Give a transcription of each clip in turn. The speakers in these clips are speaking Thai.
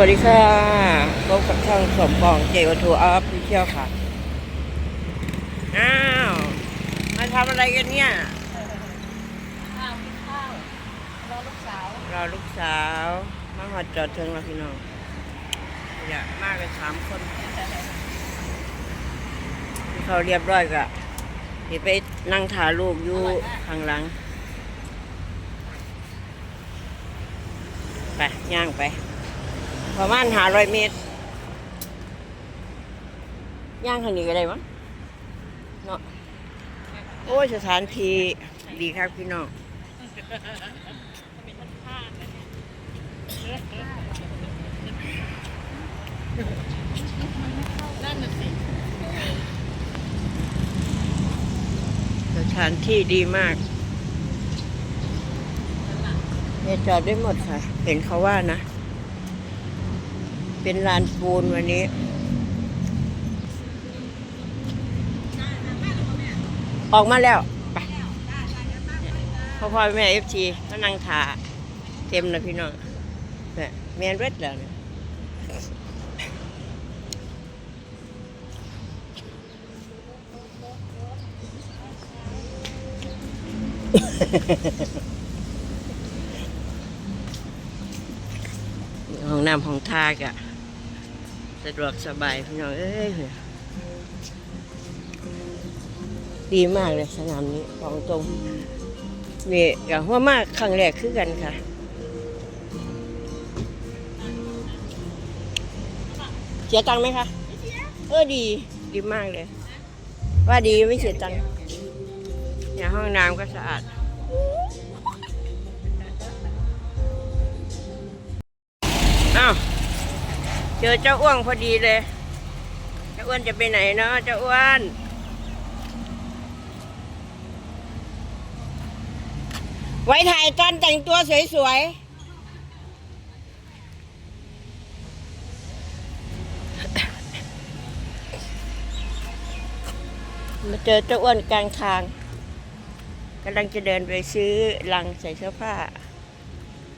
วัสดีค่ะพบกับช่องสมปองเจวัทูอัพพิเชียวค่ะ อ้าว มาทำอะไรกันเนี่ยข้าวกินข้าว รอลูกสาว รอลูกสาว มาหอดจอดเทิงแล้วพี่น้องอยากมากกันสามคนเขาเรียบร้อยกะเดี๋ยวไปนั่งถ่ายรูปอยู่ข้างหลัง ไป ย่างไป ประมาณหาร้อยเมตร ย่างทางนี้ก็ได้มั้งเนาะโอ้ยสถานที่ดีครับพี่น้องนั่นน่ะสิสถานที่ดีมากเนี่ยจอดได้หมดค่ะ เห็นเขาว่านะ เป็นลานปูนวันนี้ ออกมาแล้ว ไปพ่อพ่อแม่เอฟซีก็นั่งถาเต็มนะพี่น้องเนี่ยแมนเวดแล้วเนี่ยห้องน้ำห้องท่ากะ สะดวกสบายพี่น้องเอ้ยดีมากเลยสนามนี้ของตรงนี่กับหัวมากครั้งแรกคือกันค่ะเสียตังค์ไหมคะเออดีดีมากเลย ว่าดีไม่เสียตังค์เนี่ยห้องน้ำก็สะอาดอ้าว เจอเจ้าอ้วนพอดีเลย เจ้าอ้วนจะไปไหนเนาะเจ้าอ้วนไว้ถ่ายตอนแต่งตัวสวยๆ มาเจอเจ้าอ้วนกลางทางกำลังจะเดินไปซื้อลังใส่เสื้อผ้า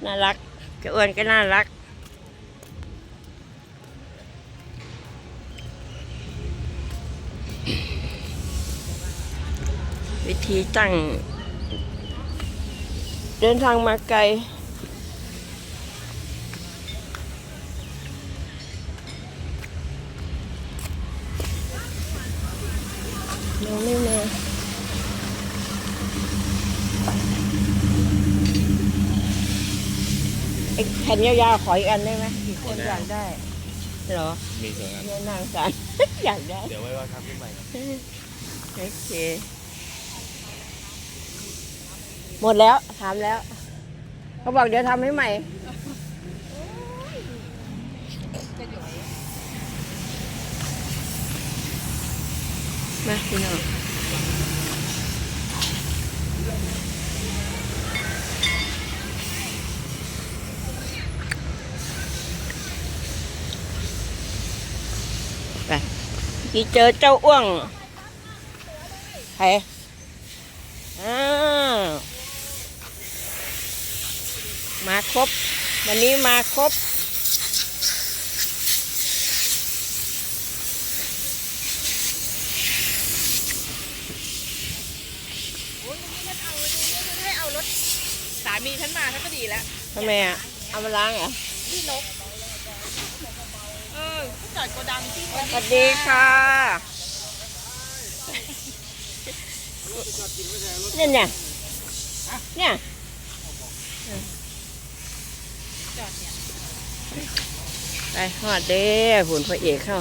น่ารัก เจ้าอ้วนก็น่ารัก วิธีตั้ง เดินทางมาไกลยังไม่มาไอ้แผ่นยาวๆ ขออีกอันได้ไหมอีกคนอยากได้ เหรอมีสองอันเนี่ยนางสาร อยากได้ เดี๋ยวไว้ว่าทำขึ้นใหม่ครับโอเคห มดแล้วถามแล้ว เขาบอกเดี๋ยวทำให้ใหม่มาพี่น้องไปที่เจอเจ้าอ้วงใครอ้าว มาครบ วันนี้มาครบให้เอารถสามีฉันมาฉันก็ดีแล้วทำไมอะ เอามาล้างเหรอพี่นกเออผู้จัดโกดังที่สวัสดีค่ะ เนี่ยเนี่ยเนี่ย จอดเนี่ย ไปหอดเด้หุ่นพระเอกเข้า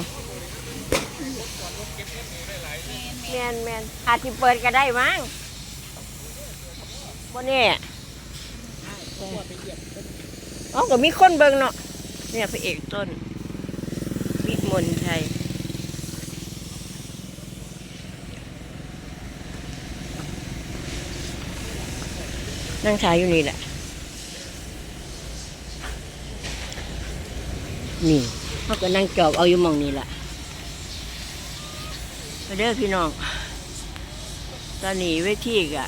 แมนแมนอาจจะเปิดก็ได้มั้งบนนี่อ๋อก็มีคนเบิงเนาะเนี่ยพระเอกต้นวิมลชัยนั่งถ่ายอยู่นี่แหละ นี่เขาก็นั่งจอบเอาอยู่มองนี่แหละไปเด้อพี่น้อง ตอนนี้เวทีกะ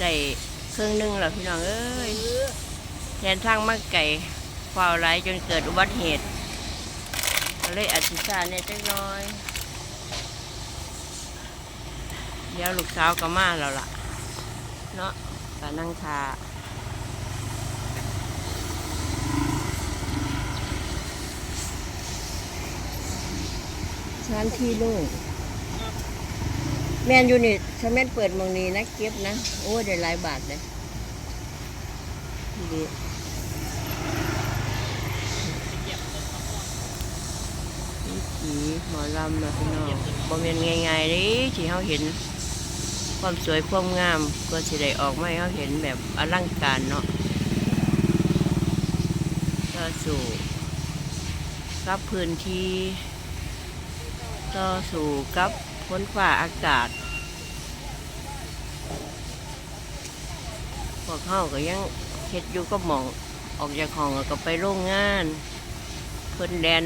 ได้เครื่องนึงแล้วพี่น้องเอ้ยแทนทางมาไก่เฝ้าไหลจนเกิดอุบัติเหตุเลยอธิษฐานเนี่ยจักน้อย เดี๋ยวลูกสาวก็มาแล้วล่ะ เนาะก็นั่งทา สถานที่โลูกแมนยู่นี่ถ้าแม่นเปิดมองนี้นะเก็บนะ โอ้ได้หลายบาทเลยดีวิถีหมอลำนะพี่น้องบ่แม่นง่ายๆเลยที่เขาเห็น ความสวยความงามก็สิได้ออกมาให้เขาเห็นแบบอลังการเนาะต่อสู่กับพื้นที่ ต่อสู่กับพ้นฟ้าอากาศ พวกเข้าก็ยังเฮ็ดอยู่ก็หมองออกจากห้องก็ไปโรงงาน เพิ่นแดน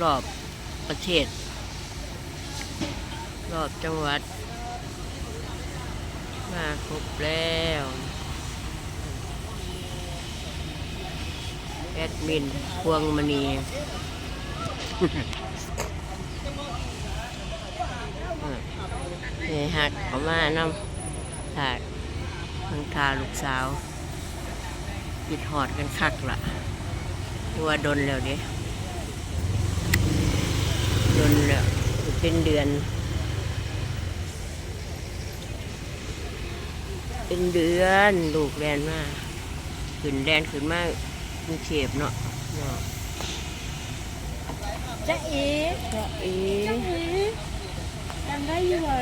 รอบประเทศ รอบจังหวัด มาครบแล้วแอดมินพวงมณี นี่หักเออกมานำถายทางทาลูกสาวปิดหอดกันคักละตัวดนแล้วเด้ดนแล้วเป็นเดือน เป็นเดือนลูกแลนมาขึ้นแดนขึ้นมากรุงเทพเนาะเนาะ จะเอ๋ก็เอ๊จะะเอ๋จำได้อยู่ว่า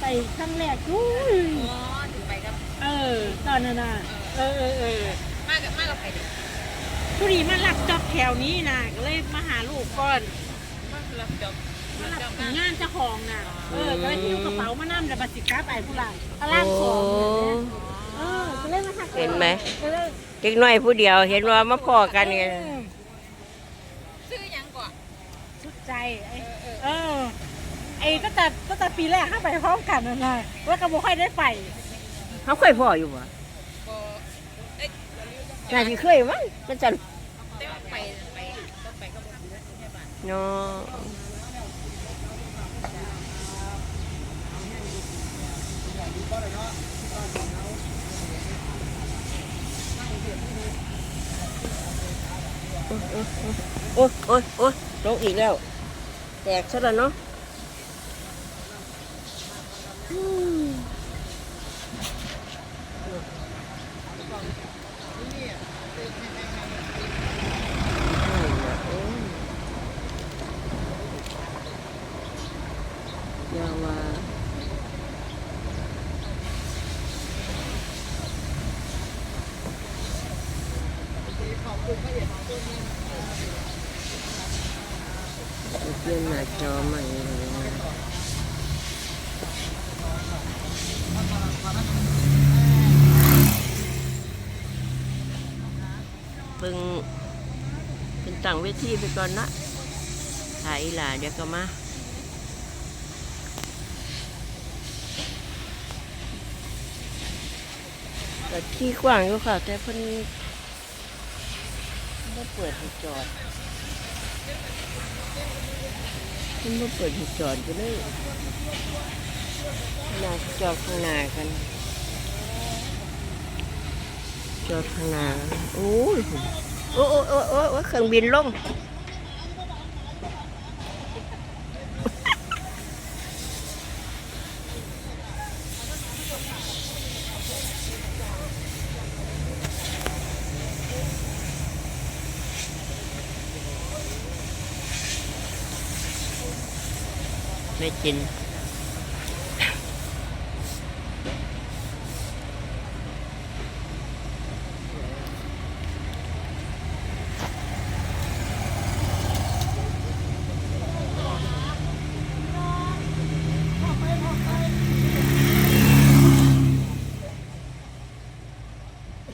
ไปครั้งแรกนู้นอ๋อถึงไปกับเออ ตอนนั้นน่ะเออเออเออมากกับมากกับไปดิผู้ดีมาหลักจอบแถวนี้นะก็เลยมาหาลูกก่อนมากรับจบมาหลักจบถึงางนงานเจ้าของน่ะเออก็เลยหิ้วกระเป๋ามานั่งแต่บัตรสิกาไปผู้หลังอาล่างโอ้ของเนี่ยนะเออก็เลยมาหักเห็นไหมก็เลยเด็กน้อยผู้เดียวเห็นว่ามาพอกันไง เออ ซื้อยังก่อน สุดใจ ไอ้เออ ไอ้ตั้งแต่ตั้งแต่ปีแรกเข้าไปพร้อมกันนั่นนะว่ากระบอกค่อยได้ไปเขาเคยพออยู่ปะก็เอ้ยน่าจะเคยมั้งมันจะแต่ว่าไปไปต้องไปกับผมแค่บ้านเนาะโอ้ยโอ้ยโอ้ยลงอีกแล้ว แตกซะแล้วเนาะอืมอยาว่า เปลี่นหน้าจอใหม่เลยนะเพิ่งเป็นตั้งเวทีไปก่อนนะถ่ายอีหลาเดี๋ยวก็มาแต่ที่กว้างอยู่ค่ะ แต่เพิ่นไม่เปิดให้จอด มันมาเปิดให้จอดก็เลยนาจะจอดข้างหน้ากัน จอดข้างหน้าโอ้ยโอ้โอ้โอ้โอ้โอ้เครื่องบินลง ไม่กินย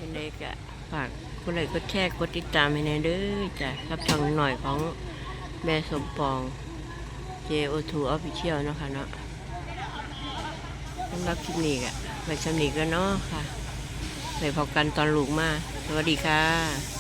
ังไงก็ฝากกดไลค์กดแชร์กดติดตามให้แน่เด้อจ้ะกับช่องหน่อยของแม่สมปอง JO2 Official เนาะค่ะเนาะสำหรับคลิปนี้ก็ไปชำนีก็เนาะค่ะไปพบกันตอนลูกมา สวัสดีค่ะ